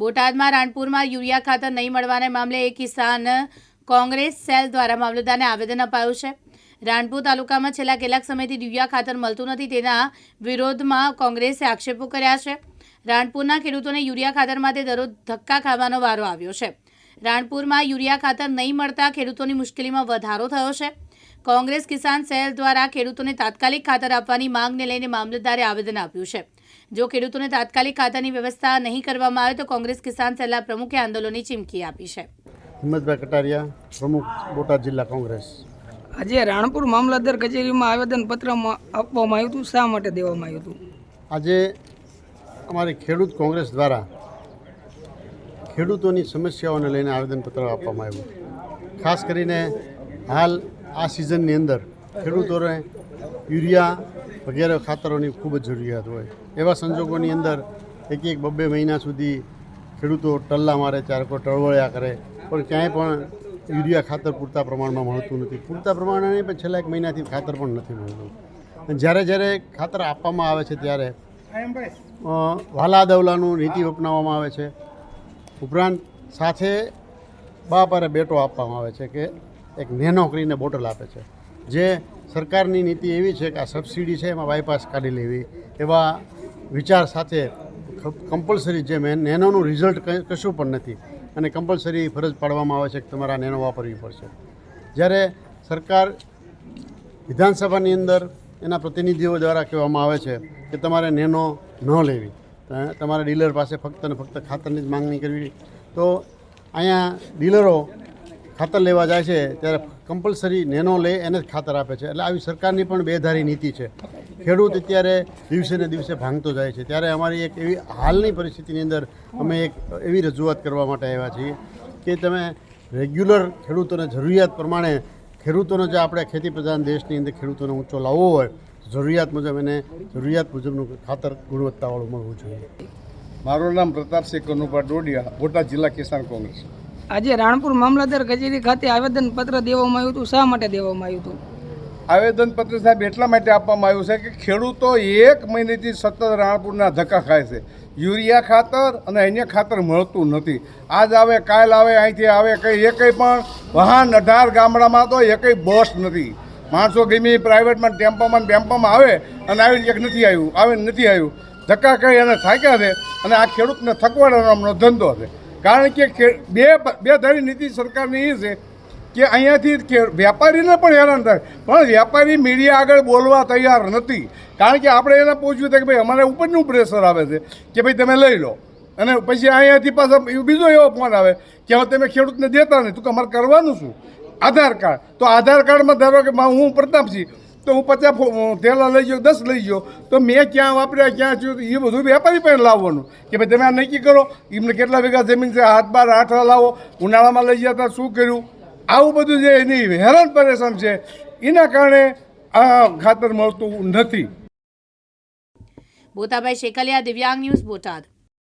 બોટાદમાં રાણપુરમાં યુરિયા ખાતર નહીં મળવાના મામલે એક કિસાન કોંગ્રેસ સેલ દ્વારા મામલતદારને આવેદન અપાયું છે. રાણપુર તાલુકામાં છેલ્લા કેટલાક સમયથી યુરિયા ખાતર મળતું નથી તેના વિરોધમાં કોંગ્રેસે આક્ષેપો કર્યા છે. રાણપુરના ખેડૂતોને યુરિયા ખાતર માટે દરરોજ ધક્કા ખાવાનો વારો આવ્યો છે. રાણપુરમાં યુરિયા ખાતર નહીં મળતા ખેડૂતોની મુશ્કેલીમાં વધારો થયો છે. કોંગ્રેસ કિસાન સેલ દ્વારા ખેડૂતોને તાત્કાલિક ખાતર આપવાની માંગને લઈને મામલતદારે આવેદન આપ્યું છે. જો ખેડૂતોને તાત્કાલિક ખાતરની વ્યવસ્થા નહીં કરવામાં આવે તો કોંગ્રેસ કિસાન સેલના પ્રમુખે આંદોલનની ચીમકી આપી છે. હિંમતભાઈ કટારિયા પ્રમુખ બોટાદ જિલ્લા કોંગ્રેસ. આજે રાણપુર મામલતદાર કચેરીમાં આવેદનપત્ર આપવામાં આવ્યું હતું. શા માટે દેવામાં આવ્યું હતું? આજે અમારી ખેડૂત કોંગ્રેસ દ્વારા ખેડૂતોની સમસ્યાઓને લઈને આવેદનપત્ર આપવામાં આવ્યું. ખાસ કરીને હાલ આ સિઝનની અંદર ખેડૂતોને યુરિયા વગેરે ખાતરોની ખૂબ જ જરૂરિયાત હોય. એવા સંજોગોની અંદર એક એક બબ્બે મહિના સુધી ખેડૂતો ટલ્લા મારે, ચાર કોઈ ટળવળ્યા કરે, પણ ક્યાંય પણ યુરિયા ખાતર પૂરતા પ્રમાણમાં મળતું નથી. પૂરતા પ્રમાણમાં નહીં, પણ છેલ્લા એક મહિનાથી ખાતર પણ નથી મળતું. જ્યારે જ્યારે ખાતર આપવામાં આવે છે ત્યારે વાલા દવલાનું નીતિ અપનાવવામાં આવે છે. ઉપરાંત સાથે બાપ અને બેટો આપવામાં આવે છે કે એક નેનો કરીને બોટલ આપે છે. જે સરકારની નીતિ એવી છે કે આ સબસિડી છે એમાં બાયપાસ કાઢી લેવી. એવા વિચાર સાથે કમ્પલસરી જે મેં, નેનોનું રિઝલ્ટ કશું પણ નથી. અને કમ્પલસરી ફરજ પાડવામાં આવે છે કે તમારે નેનો વાપરવી પડશે. જ્યારે સરકાર વિધાનસભાની અંદર એના પ્રતિનિધિઓ દ્વારા કહેવામાં આવે છે કે તમારે નેનો ન લેવી. તમારે ડીલર પાસે ફક્ત ને ફક્ત ખાતરની જ માંગણી કરવી તો અહીંયા ડીલરો ખાતર લેવા જાય છે ત્યારે કમ્પલસરી નેનો લે, એને જ ખાતર આપે છે. એટલે આવી સરકારની પણ બેધારી નીતિ છે. ખેડૂત અત્યારે દિવસે ને દિવસે ભાંગતો જાય છે. ત્યારે અમારી એક એવી હાલની પરિસ્થિતિની અંદર અમે એક એવી રજૂઆત કરવા માટે આવ્યા છીએ કે તમે રેગ્યુલર ખેડૂતોને જરૂરિયાત પ્રમાણે ખેડૂતોને જે આપણે ખેતી પ્રધાન દેશની અંદર ખેડૂતોને ઊંચો લાવવો હોય જરૂરિયાત મુજબ એને જરૂરિયાત મુજબનું ખાતર ગુણવત્તાવાળું મળવું જોઈએ. મારું નામ પ્રતાપસિંહ કનુભા ડોડિયા બોટાદ જિલ્લા કિસાન કોંગ્રેસ. આજે રાણપુર મામલતદાર કચેરી ખાતે આવેદનપત્ર દેવામાં આવ્યું હતું. શા માટે દેવામાં આવ્યું હતું? આવેદનપત્ર સાહેબ એટલા માટે આપવામાં આવ્યું છે કે ખેડૂતો એક મહિનેથી સતત રાણપુરના ધક્કા ખાય છે. યુરિયા ખાતર અને અન્ય ખાતર મળતું નથી. આજ આવે કાલ આવે અહીંથી આવે કંઈ એકઈ પણ વાહન અઢાર ગામડામાં તો એકઈ બસ નથી. માણસો ગમે પ્રાઇવેટમાં ટેમ્પોમાં ટેમ્પોમાં આવે અને આવી એક નથી આવ્યું આવે નથી આવ્યું. ધક્કા કરી અને થાક્યા છે અને આ ખેડૂતને થકવાડવાનો ધંધો છે. કારણ કે બે બે ધારી નીતિ સરકારની એ છે કે અહીંયાથી વેપારીને પણ હેરાન થાય. પણ વેપારી મીડિયા આગળ બોલવા તૈયાર નથી. કારણ કે આપણે એને પૂછ્યું હતું કે ભાઈ, અમારે ઉપરનું પ્રેશર આવે છે કે ભાઈ તમે લઈ લો. અને પછી અહીંયાથી પાછો બીજો એવો ફોન આવે કે હવે તમે ખેડૂતને દેતા નહીં. તો અમારે કરવાનું શું? આધાર કાર્ડ. તો આધાર કાર્ડમાં ધારો કે હું પ્રતાપસિંહ તો હું પચાસ થેલા લઈ ગયો, દસ લઈ ગયો, તો મેં ક્યાં વાપર્યા, ક્યાં છું એ બધું વેપારી પણ લાવવાનું. કે ભાઈ તમે આ નક્કી કરો, એમને કેટલા વીઘા જમીન છે, હાથ બાર આઠ લાવો ઉનાળામાં લઈ ગયા હતા શું કર્યું? આવું બધું જે એની હેરાન પરેશાન છે, એના કારણે આ ખાતર મળતું નથી. બોતાભાઈ શેકલિયા દિવ્યાંગ ન્યૂઝ બોટાદ.